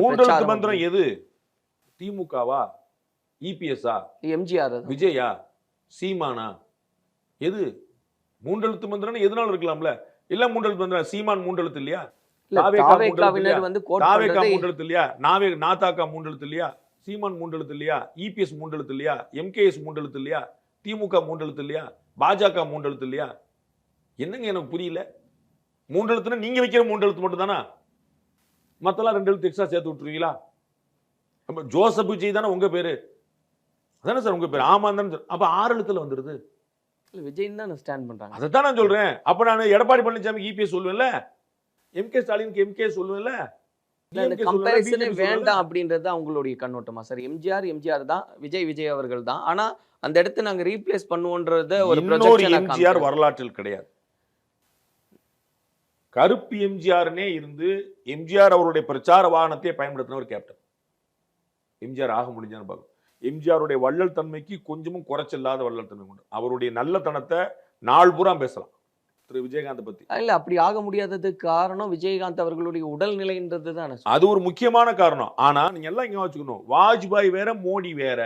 மூன்றெழுத்து மந்திரம் எது? திமுகவா? இபிஎஸ்ஆ எம்ஜிஆர் விஜயா? சீமானா? எது? மூன்றெழுத்து மந்திரம் எதுனாலும் இருக்கலாம்ல? எல்லாம் மூன்றெழுத்து மந்திரம் சீமான் மூன்றெழுத்து இல்லையா? இல்ல தாவேகா மூன்றெழுத்து இல்லையா? நாவே நாதாக்கா மூன்றெழுத்து இல்லையா? சீமான் மூன்றெழுத்து இல்லையா? இபிஎஸ் மூன்றெழுத்து இல்லையா? எம்கேஎஸ் மூன்றெழுத்து இல்லையா? திமுக மூன்றெழுத்து இல்லையா? பாஜக மூன்றெழுத்து இல்லையா? என்னங்க எனக்கு புரியல? மூன்றெழுத்துனா நீங்க வைக்கிற மூன்றெழுத்து மட்டும் தானா மத்தெல்லாம் ரெண்டு எழுத்து எக்ஸ்ட்ரா சேர்த்து விட்டுருவீங்களா? அப்ப ஜோசப் விஜய் தானே உங்க பேரு. அதானே சார் உங்க பேரு? ஆமா தானே அப்ப ஆறு எழுத்துல வந்துருது. இல்ல, விஜய் தான் ஸ்டாண்ட் பண்றாங்க. அதைத்தான் நான் சொல்றேன். அப்ப நான் எடப்பாடி பழனிசாமி இபிஎஸ் சொல்லுவேன்ல? எம்கே ஸ்டாலினுக்கு எம்கே சொல்லுவேன்ல? கம்பேரிசனே. வேண்டாம் அப்படின்றது தான் உங்களுடைய கண்ணோட்டமா. சார் எம்ஜிஆர் எம்ஜிஆர் தான் விஜய் விஜய் அவர்கள் தான். ஆனா அந்த இடத்த நாங்க ரீப்ளேஸ் பண்ணுவோன்றத ஒரு எம்ஜிஆர். வரலாற்றில் கிடையாது. கருப்பு எம்ஜிஆர்னே இருந்து எம்ஜிஆர் அவருடைய பிரச்சார வாகனத்தை பயன்படுத்தின ஒரு கேப்டன் எம்ஜிஆர் ஆக முடிஞ்சான்னு பார்க்கணும் எம்ஜிஆருடைய வள்ளல் தன்மைக்கு கொஞ்சமும் குறைச்சில்லாத வள்ளல் தன்மை உண்டு. அவருடைய நல்லத்தனத்தை நாள் பூரா பேசலாம். திரு விஜயகாந்த் பத்தி. இல்ல அப்படி ஆக முடியாததுக்கு காரணம் விஜயகாந்த் அவர்களுடைய உடல்நிலைன்றது தான் அது ஒரு முக்கியமான காரணம். ஆனா நீங்க எல்லாம் இங்க வச்சுக்கணும். வாஜ்பாய் வேற மோடி வேற.